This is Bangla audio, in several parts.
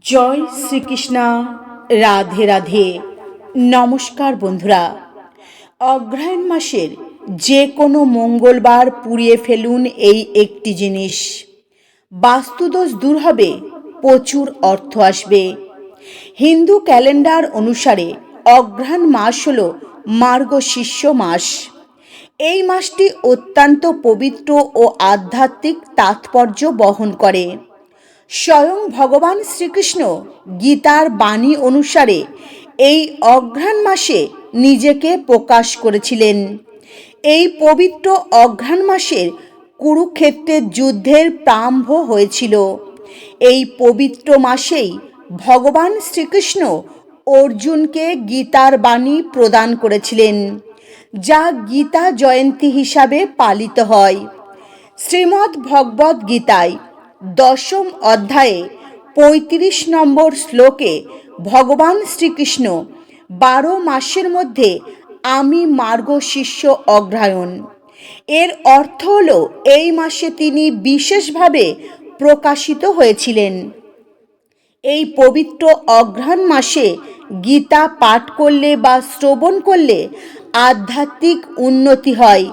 জয় শ্রীকৃষ্ণা, রাধে রাধে। নমস্কার বন্ধুরা। অগ্রহায়ণ মাসের যে কোনো মঙ্গলবার পুড়িয়ে ফেলুন এই একটি জিনিস। বাস্তুদোষ দূর হবে, প্রচুর অর্থ আসবে। হিন্দু ক্যালেন্ডার অনুসারে অগ্রহায়ণ মাস হল মার্গশিষ্য মাস। এই মাসটি অত্যন্ত পবিত্র ও আধ্যাত্মিক তাৎপর্য বহন করে। স্বয়ং ভগবান শ্রীকৃষ্ণ গীতার বাণী অনুসারে এই অঘ্রাণ মাসে নিজেকে প্রকাশ করেছিলেন। এই পবিত্র অঘ্রাণ মাসের কুরুক্ষেত্রের যুদ্ধের প্রারম্ভ হয়েছিল। এই পবিত্র মাসেই ভগবান শ্রীকৃষ্ণ অর্জুনকে গীতার বাণী প্রদান করেছিলেন, যা গীতা জয়ন্তী হিসাবে পালিত হয়। শ্রীমদ্ ভগবদ্ গীতায় দশম অধ্যায়ে পঁয়ত্রিশ নম্বর শ্লোকে ভগবান শ্রীকৃষ্ণ বারো মাসের মধ্যে আমি মার্গ শিষ্য অগ্রায়ণ। এর অর্থ হল এই মাসে তিনি বিশেষভাবে প্রকাশিত হয়েছিলেন। এই পবিত্র অঘ্রাণ মাসে গীতা পাঠ করলে বা শ্রবণ করলে আধ্যাত্মিক উন্নতি হয়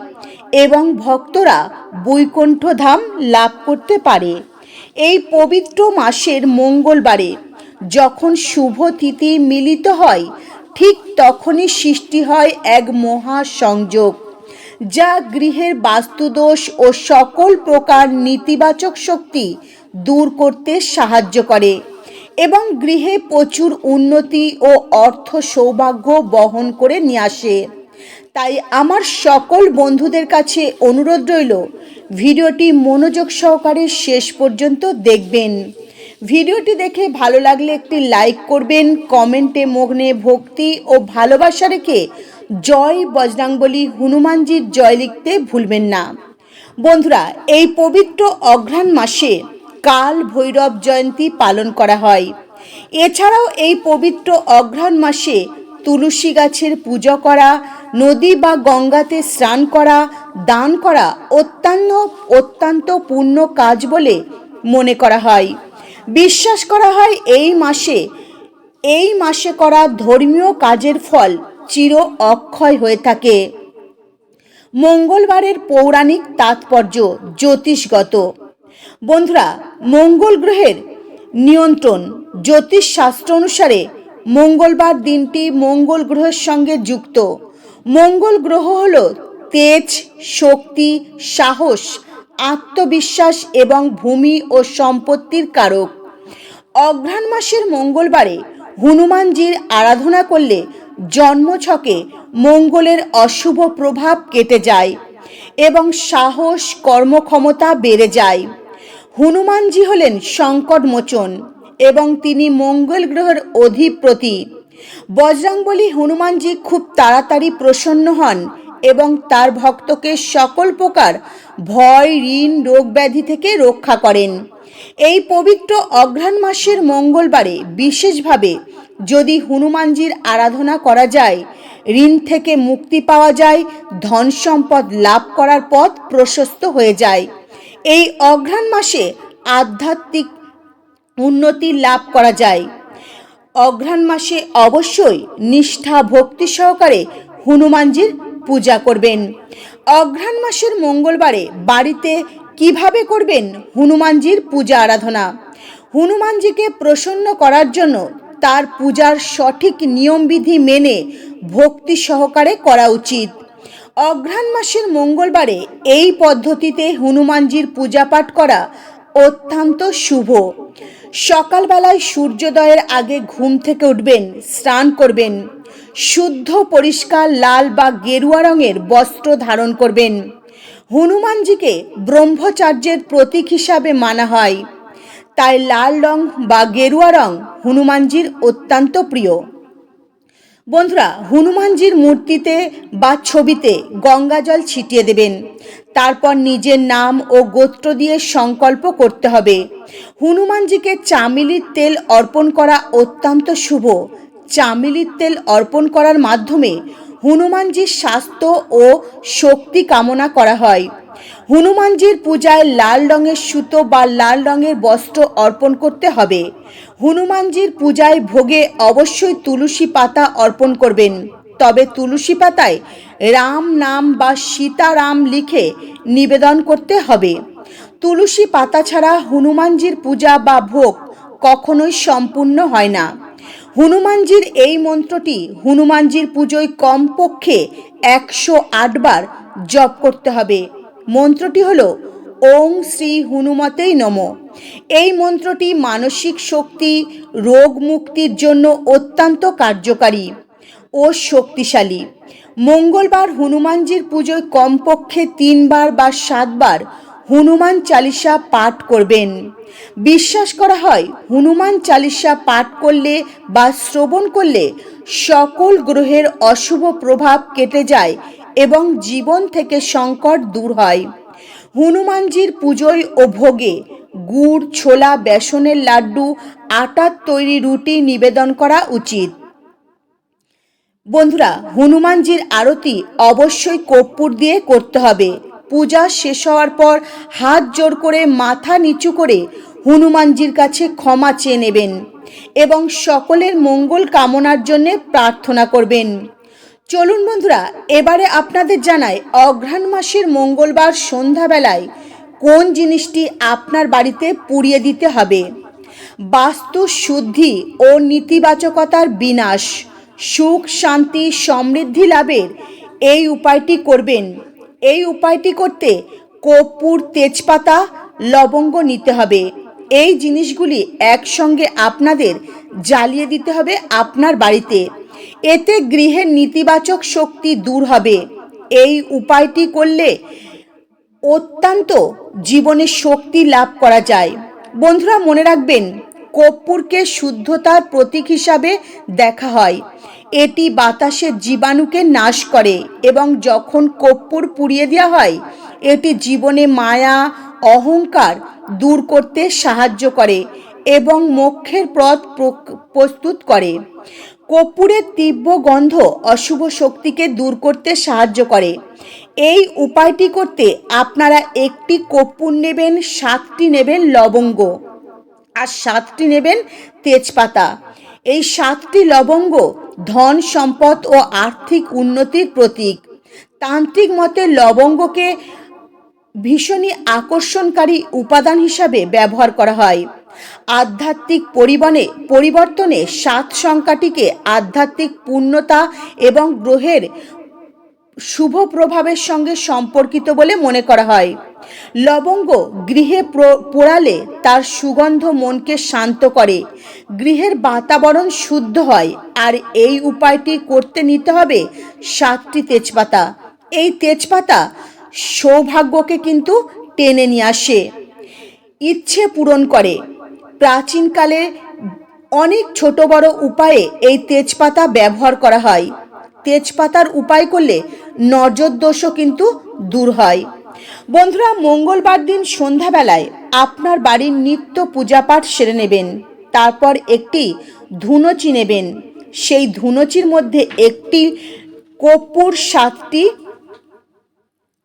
এবং ভক্তরা বৈকুণ্ঠধাম লাভ করতে পারে। এই পবিত্র মাসের মঙ্গলবারে যখন শুভ তিথি মিলিত হয়, ঠিক তখনই সৃষ্টি হয় এক মহা সংযোগ, যা গৃহের বাস্তুদোষ ও সকল প্রকার নেতিবাচক শক্তি দূর করতে সাহায্য করে এবং গৃহে প্রচুর উন্নতি ও অর্থ সৌভাগ্য বহন করে নিয়ে আসে। তাই আমার সকল বন্ধুদের কাছে অনুরোধ রইল, ভিডিওটি মনোযোগ সহকারে শেষ পর্যন্ত দেখবেন। ভিডিওটি দেখে ভালো লাগলে একটি লাইক করবেন, কমেন্টে মগ্নে ভক্তি ও ভালোবাসা রেখে জয় বজরাঙ্গলী হনুমানজির জয় লিখতে ভুলবেন না। বন্ধুরা, এই পবিত্র অঘ্রাণ মাসে কাল ভৈরব জয়ন্তী পালন করা হয়। এছাড়াও এই পবিত্র অঘ্রাণ মাসে তুলসী গাছের পুজো করা নদী বা গঙ্গাতে স্নান করা, দান করা অত্যন্ত অত্যন্ত পূর্ণ কাজ বলে মনে করা হয়। বিশ্বাস করা হয় এই মাসে এই মাসে করা ধর্মীয় কাজের ফল চির অক্ষয় হয়ে থাকে। মঙ্গলবারের পৌরাণিক তাৎপর্য জ্যোতিষগত। বন্ধুরা, মঙ্গল গ্রহের নিয়ন্ত্রণ জ্যোতিষ শাস্ত্র অনুসারে মঙ্গলবার দিনটি মঙ্গল গ্রহের সঙ্গে যুক্ত। মঙ্গল গ্রহ হল তেজ, শক্তি, সাহস, আত্মবিশ্বাস এবং ভূমি ও সম্পত্তির কারক। অঘ্রাণ মাসের মঙ্গলবারে হনুমানজির আরাধনা করলে জন্মছকে মঙ্গলের অশুভ প্রভাব কেটে যায় এবং সাহস, কর্মক্ষমতা বেড়ে যায়। হনুমানজি হলেন সংকটমোচন এবং তিনি মঙ্গল গ্রহের অধিপতি। বজরাংবলী হনুমানজি খুব তাড়াতাড়ি প্রসন্ন হন এবং তার ভক্তকে সকল প্রকার ভয়, ঋণ রোগ ব্যাধি থেকে রক্ষা করেন। এই পবিত্র অঘ্রাণ মাসের মঙ্গলবারে বিশেষভাবে যদি হনুমানজির আরাধনা করা যায়, ঋণ থেকে মুক্তি পাওয়া যায়, ধন সম্পদ লাভ করার পথ প্রশস্ত হয়ে যায়। এই অঘ্রাণ মাসে আধ্যাত্মিক উন্নতি লাভ করা যায়। অঘ্রাণ মাসে অবশ্যই নিষ্ঠা ভক্তি সহকারে হনুমানজির পূজা করবেন। অঘ্রাণ মাসের মঙ্গলবারে বাড়িতে কীভাবে করবেন হনুমানজির পূজা আরাধনা? হনুমানজিকে প্রসন্ন করার জন্য তার পূজার সঠিক নিয়মবিধি মেনে ভক্তি সহকারে করা উচিত। অঘ্রাণ মাসের মঙ্গলবারে এই পদ্ধতিতে হনুমানজির পূজাপাঠ করা অত্যন্ত শুভ। সকালবেলায় সূর্যোদয়ের আগে ঘুম থেকে উঠবেন, স্নান করবেন। শুদ্ধ পরিষ্কার লাল বা গেরুয়া রঙের বস্ত্র ধারণ করবেন। হনুমানজিকে ব্রহ্মচার্যের প্রতীক হিসাবে মানা হয়। তাই লাল রং বা গেরুয়া রং হনুমানজির অত্যন্ত প্রিয়। বন্ধুরা, হনুমানজির মূর্তিতে বা ছবিতে গঙ্গা জল ছিটিয়ে দেবেন। তারপর নিজের নাম ও গোত্র দিয়ে সংকল্প করতে হবে। হনুমানজিকে চামিলির তেল অর্পণ করা অত্যন্ত শুভ। চামিলির তেল অর্পণ করার মাধ্যমে হনুমানজির স্বাস্থ্য ও শক্তি কামনা করা হয়। হনুমানজির পূজায় লাল রঙের সুতো বা লাল রঙের বস্ত্র অর্পণ করতে হবে। হনুমানজির পূজায় ভোগে অবশ্যই তুলসী পাতা অর্পণ করবেন। তবে তুলসী পাতায় রাম নাম বা সীতারাম লিখে নিবেদন করতে হবে। তুলসী পাতা ছাড়া হনুমানজির পূজা বা ভোগ কখনোই সম্পূর্ণ হয় না। হনুমানজির এই মন্ত্রটি হনুমানজির পুজোয় কমপক্ষে একশো আটবার জপ করতে হবে। মন্ত্রটি হলো, ওং শ্রী হনুমতেই নম। এই মন্ত্রটি মানসিক শক্তি, রোগ মুক্তির জন্য অত্যন্ত কার্যকারী ও শক্তিশালী। মঙ্গলবার হনুমানজির পুজোয় কমপক্ষে তিনবার বা সাতবার হনুমান চালিসা পাঠ করবেন। বিশ্বাস করা হয়, হনুমান চালিসা পাঠ করলে বা শ্রবণ করলে সকল গ্রহের অশুভ প্রভাব কেটে যায় এবং জীবন থেকে সংকট দূর হয়। হনুমানজির পুজোয় ও ভোগে গুড়, ছোলা, বেসনের লাড্ডু, আটার তৈরি রুটি নিবেদন করা উচিত। বন্ধুরা, হনুমানজির আরতি অবশ্যই কর্পূর দিয়ে করতে হবে। পূজা শেষ হওয়ার পর হাত জোর করে, মাথা নিচু করে হনুমানজির কাছে ক্ষমা চেয়ে নেবেন এবং সকলের মঙ্গল কামনার জন্যে প্রার্থনা করবেন। চলুন বন্ধুরা, এবারে আপনাদের জানাই অঘ্রাণ মাসের মঙ্গলবার সন্ধ্যাবেলায় কোন জিনিসটি আপনার বাড়িতে পুড়িয়ে দিতে হবে? বাস্তু শুদ্ধি ও নীতিবাচকতার বিনাশ, সুখ, শান্তি, সমৃদ্ধি লাভের এই উপায়টি করবেন। এই উপায়টি করতে কর্পূর তেজপাতা, লবঙ্গ নিতে হবে। এই জিনিসগুলি একসঙ্গে আপনাদের জ্বালিয়ে দিতে হবে আপনার বাড়িতে। এতে গৃহের নেতিবাচক শক্তি দূর হবে। এই উপায়টি করলে অত্যন্ত জীবনে শক্তি লাভ করা যায়। বন্ধুরা, মনে রাখবেন, কর্পূরকে শুদ্ধতার প্রতীক হিসাবে দেখা হয়। এটি বাতাসের জীবাণুকে নাশ করে এবং যখন কর্পূর পুড়িয়ে দেওয়া হয়, এটি জীবনে মায়া, অহংকার দূর করতে সাহায্য করে এবং মোক্ষের পথ প্রস্তুত করে। কর্পূরের তীব্র গন্ধ অশুভ শক্তিকে দূর করতে সাহায্য করে। এই উপায়টি করতে আপনারা একটি কর্পূর নেবেন, সাতটি নেবেন লবঙ্গ। আর সাতটি নেবেন তেজপাতা। এই সাতটি লবঙ্গ ধন, সম্পদ ও আর্থিক উন্নতির প্রতীক। তান্ত্রিক মতে লবঙ্গকে ভীষণই আকর্ষণকারী উপাদান হিসাবে ব্যবহার করা হয়। আধ্যাত্মিক পরিবনে পরিবর্তনে সাত সংখ্যাটিকে আধ্যাত্মিক পূর্ণতা এবং গ্রহের শুভ প্রভাবের সঙ্গে সম্পর্কিত বলে মনে করা হয়। লবঙ্গ গৃহে পোড়ালে তার সুগন্ধ মনকে শান্ত করে। গৃহের বাতাবরণ শুদ্ধ হয় আর এই উপায়টি করতে নিতে হবে সাতটি তেজপাতা। এই তেজপাতা সৌভাগ্যকে কিন্তু টেনে নিয়ে আসে। ইচ্ছে পূরণ করে। প্রাচীনকালে অনেক ছোট বড় উপায়ে এই তেজপাতা ব্যবহার করা হয়। তেজপাতার উপায় করলে নজর দোষও কিন্তু দূর হয়। বন্ধুরা, মঙ্গলবার দিন সন্ধ্যাবেলায় আপনার বাড়ির নিত্য পূজাপাঠ সেরে নেবেন। তারপর একটি ধুনোচি নেবেন সেই ধুনোচির মধ্যে একটি কর্পূর সাতটি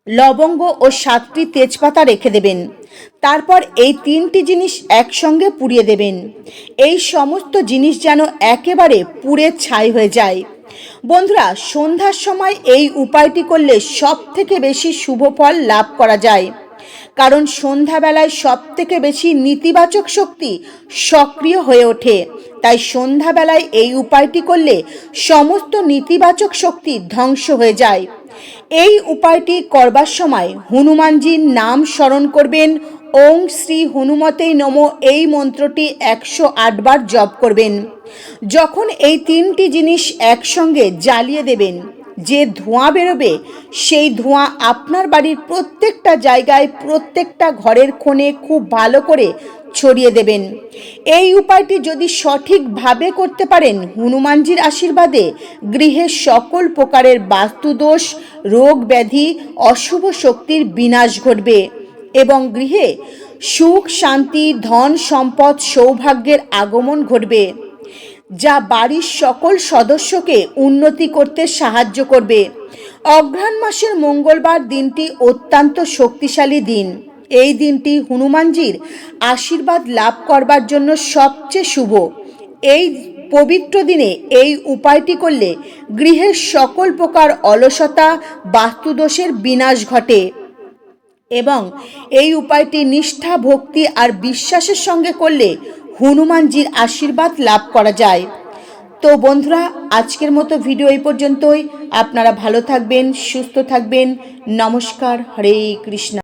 লবঙ্গ ও সাতটি তেজপাতা রেখে দেবেন। তারপর এই তিনটি জিনিস একসঙ্গে পুড়িয়ে দেবেন। এই সমস্ত জিনিস যেন একেবারে পুড়ে ছাই হয়ে যায়। বন্ধুরা, সন্ধ্যার সময় এই উপায়টি করলে সব থেকে বেশি শুভ ফল লাভ করা যায়। কারণ সন্ধ্যাবেলায় সব থেকে বেশি নেতিবাচক শক্তি সক্রিয় হয়ে ওঠে। তাই সন্ধ্যাবেলায় এই উপায়টি করলে সমস্ত নেতিবাচক শক্তি ধ্বংস হয়ে যায়। এই উপায়টি করবার সময় হনুমানজির নাম স্মরণ করবেন। ওং শ্রী হনুমতেই নম এই মন্ত্রটি একশো আটবার জপ করবেন। যখন এই তিনটি জিনিস একসঙ্গে জ্বালিয়ে দেবেন যে ধোঁয়া বেরোবে, সেই ধোঁয়া আপনার বাড়ির প্রত্যেকটা জায়গায়, প্রত্যেকটা ঘরের কোণে খুব ভালো করে ছড়িয়ে দেবেন। এই উপায়টি যদি সঠিকভাবে করতে পারেন, হনুমানজির আশীর্বাদে গৃহের সকল প্রকারের বাস্তুদোষ, রোগ ব্যাধি, অশুভ শক্তির বিনাশ ঘটবে এবং গৃহে সুখ, শান্তি, ধন, সম্পদ, সৌভাগ্যের আগমন ঘটবে। যা বাড়ির সকল সদস্যকে উন্নতি করতে সাহায্য করবে। অঘ্রাণ মাসের মঙ্গলবার দিনটি অত্যন্ত শক্তিশালী দিন। এই দিনটি হনুমানজির আশীর্বাদ লাভ করবার জন্য সবচেয়ে শুভ। এই পবিত্র দিনে এই উপায়টি করলে গৃহের সকল প্রকার অলসতা, বাস্তুদোষের বিনাশ ঘটে এবং এই উপায়টি নিষ্ঠা, ভক্তি আর বিশ্বাসের সঙ্গে করলে হনুমানজির আশীর্বাদ লাভ করা যায়। তো বন্ধুরা, আজকের মতো ভিডিও এই পর্যন্তই। আপনারা ভালো থাকবেন, সুস্থ থাকবেন। নমস্কার, হরে কৃষ্ণ।